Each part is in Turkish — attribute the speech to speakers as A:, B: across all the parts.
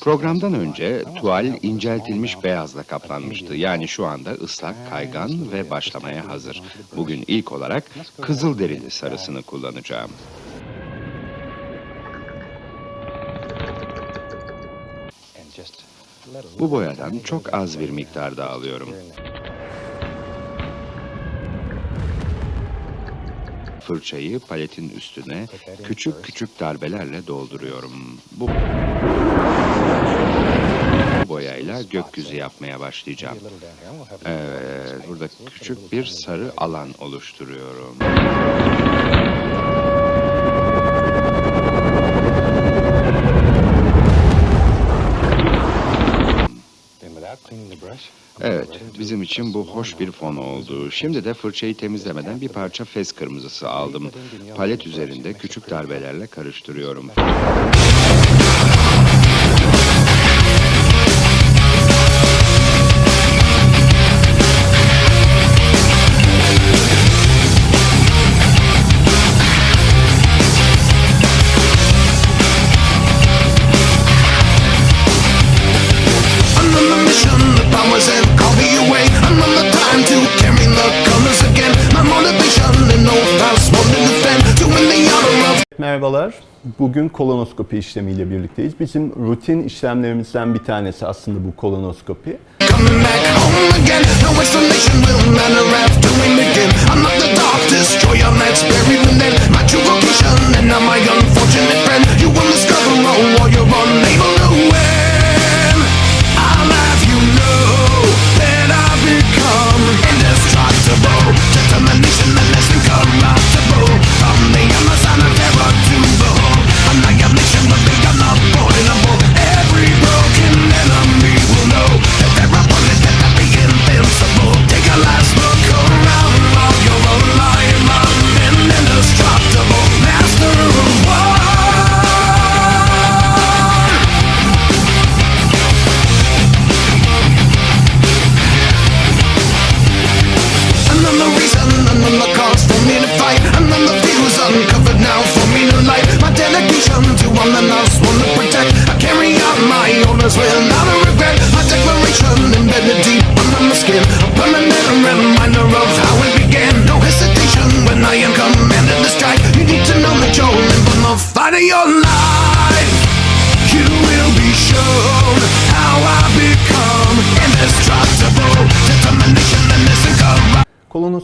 A: Programdan önce tuval inceltilmiş beyazla kaplanmıştı. Yani şu anda ıslak, kaygan ve başlamaya hazır. Bugün ilk olarak kızıl derili sarısını kullanacağım. Bu boyadan çok az bir miktarda alıyorum. Fırçayı paletin üstüne küçük küçük darbelerle dolduruyorum. Bu boyayla gökyüzü yapmaya başlayacağım. Evet, burada küçük bir sarı alan oluşturuyorum. Evet, bizim için bu hoş bir fon oldu. Şimdi de fırçayı temizlemeden bir parça fes kırmızısı aldım. Palet üzerinde küçük darbelerle karıştırıyorum.
B: Merhabalar. Bugün kolonoskopi işlemiyle birlikteyiz. Bizim rutin işlemlerimizden bir tanesi aslında bu kolonoskopi.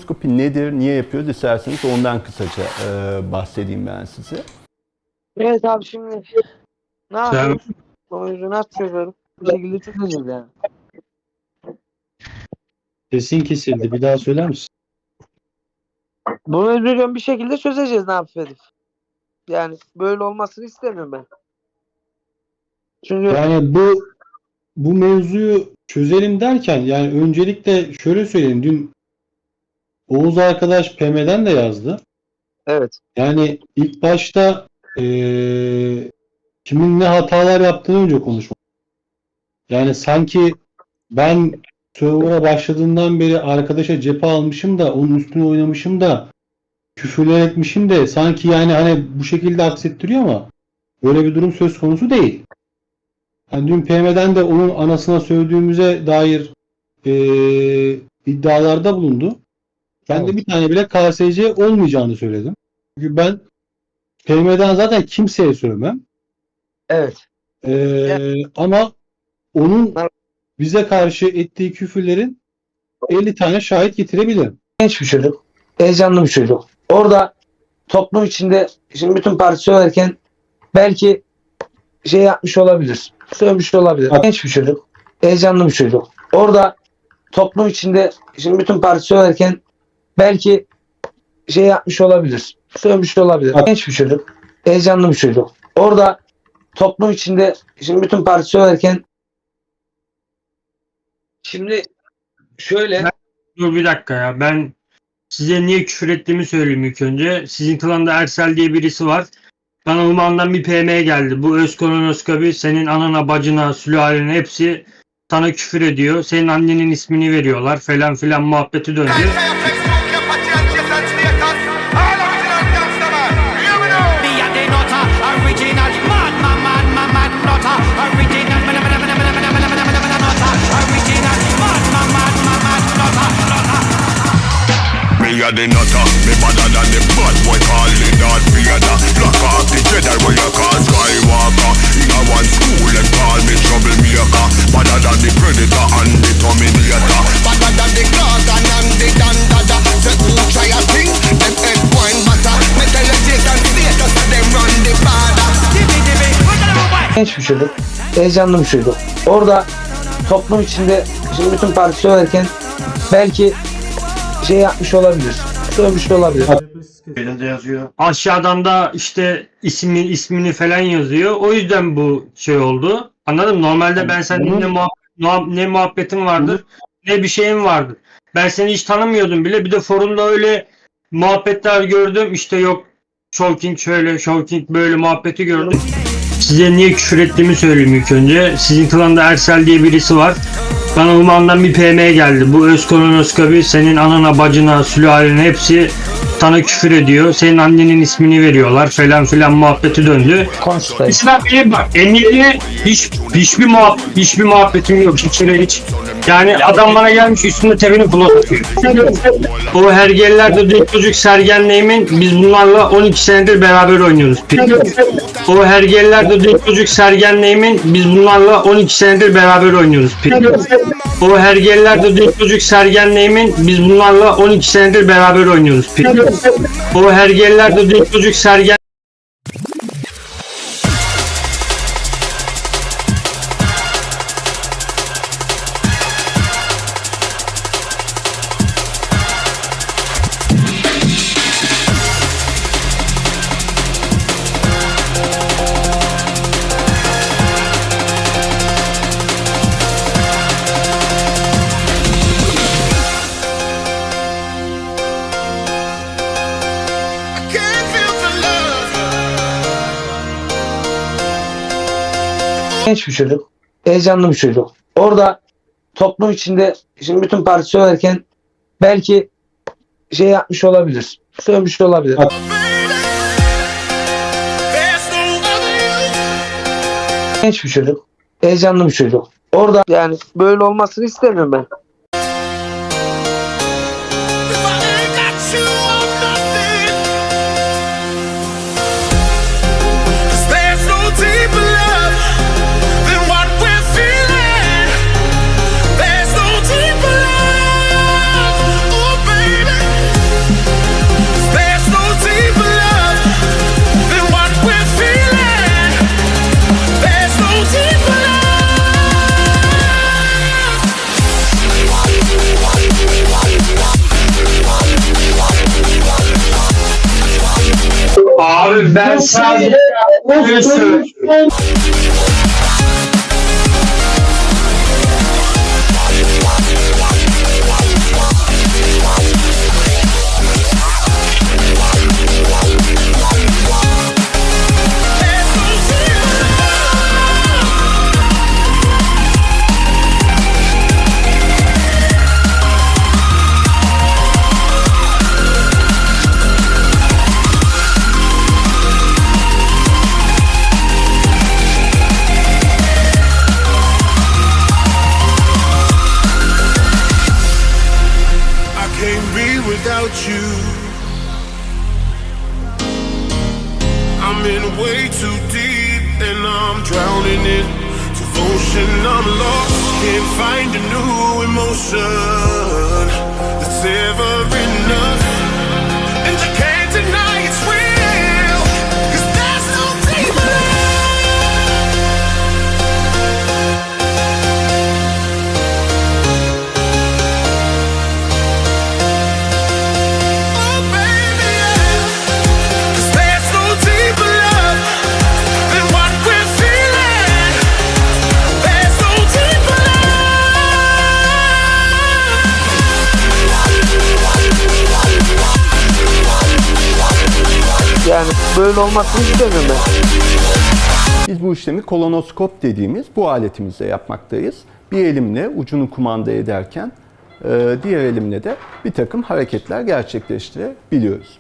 B: Kolonoskopi nedir, niye yapıyoruz isterseniz ondan kısaca e, bahsedeyim ben size.
C: Evet abi şimdi ne yapıyoruz? Sonucu nasıl çözüyoruz? Bu şekilde çözeceğiz yani.
D: Sesin kesildi. Bir daha söyler misin?
C: Bunu özgürce bir şekilde çözeceğiz ne yapıp Yani böyle olmasını istemiyorum ben. Çünkü
D: Yani bu bu mevzuyu çözelim derken yani öncelikle şöyle söyleyeyim. Dün Oğuz arkadaş PM'den de yazdı.
C: evet.
D: Yani ilk başta eee, kimin ne hatalar yaptığını önce konuşmak. Yani sanki ben server'a başladığından beri arkadaşa cephe almışım da onun üstüne oynamışım da küfürler etmişim de sanki yani hani bu şekilde aksettiriyor ama böyle bir durum söz konusu değil. Yani dün PM'den de onun anasına sövdüğümüze dair eee, iddialarda bulundu. Ben de bir tane bile KSC olmayacağını söyledim. Çünkü ben PM'den zaten kimseye sövmem.
C: Evet.
D: Ee, ama onun bize karşı ettiği küfürlerin 50 tane şahit getirebilirim.
C: Genç bir çocuk. Heyecanlı bir çocuk. Orada toplum içinde şimdi bütün parti söylerken belki şey yapmış olabilir. Sövmüş olabilir.
D: Bak-
C: Genç bir çocuk. Heyecanlı bir çocuk. Orada toplum içinde şimdi bütün parti söylerken belki şey yapmış olabilir. Sövmüş olabilir. Genç bir çocuk. Heyecanlı bir çocuk. Orada toplum içinde şimdi bütün parti söylerken şimdi şöyle
E: Dur bir dakika ya. Ben size niye küfür ettiğimi söyleyeyim ilk önce. Sizin klanda Ersel diye birisi var. Bana Human'dan bir PM geldi. Bu öz kolonoskopi senin anana, bacına, sülalene hepsi sana küfür ediyor. Senin annenin ismini veriyorlar falan filan muhabbeti döndü.
F: Are the nutter. Me better than the bad boy calling Darth Vader. Black off the Jedi where you call Skywalker. In a one school and call me troublemaker. Better than the Predator and the Terminator. Better than the Gorgon and the Dandada. Say who try a thing, them head wine butter. Me tell the Jason status them run the border.
C: genç bir çocuk. Heyecanlı bir çocuk. Orada toplum içinde şimdi bütün parti söylerken belki şey yapmış olabilir. Sövmüş de olabilir.
E: Aşağıdan da işte ismi ismini falan yazıyor. O yüzden bu şey oldu. Anladın mı? Normalde ben seninle ne, muhab- muhab- ne muhabbetim vardır ne bir şeyim vardır. Ben seni hiç tanımıyordum bile. Bir de forumda öyle muhabbetler gördüm. İşte yok Showking şöyle, Showking böyle muhabbeti gördüm. Size niye küfür ettiğimi söyleyeyim ilk önce. Sizin klanda Ersel diye birisi var. Bana Uman'dan bir PM geldi. Bu öz kolonoskopi senin anana, bacına, sülalene hepsi sana küfür ediyor. Senin annenin ismini veriyorlar falan filan muhabbeti döndü.
C: Konuştayım.
E: Mesela benim bak Emir'le hiç hiçbir muhab hiçbir muhabbetim yok. Hiç öyle hiç. Yani adam bana gelmiş üstünde tebini atıyor. O hergellerde dört çocuk Sergen'le biz bunlarla 12 senedir beraber oynuyoruz. O hergellerde dört çocuk Sergen'le biz bunlarla 12 senedir beraber oynuyoruz. O hergellerde dört çocuk Sergen'le biz bunlarla 12 senedir beraber oynuyoruz. O hergellerde dört çocuk Sergen
C: Genç bir çocuk. Heyecanlı bir çocuk. Orada toplum içinde şimdi bütün parti söylerken belki şey yapmış olabilir. Sövmüş olabilir. Genç bir çocuk. Heyecanlı bir çocuk. Orada yani böyle olmasını istemiyorum ben.
E: Ben sadece
F: and I'm drowning in devotion. I'm lost, can't find a new emotion that's ever
C: Yani böyle olmasını istemiyorum ben.
B: Biz bu işlemi kolonoskop dediğimiz bu aletimizle yapmaktayız. Bir elimle ucunu kumanda ederken e, diğer elimle de bir takım hareketler gerçekleştirebiliyoruz.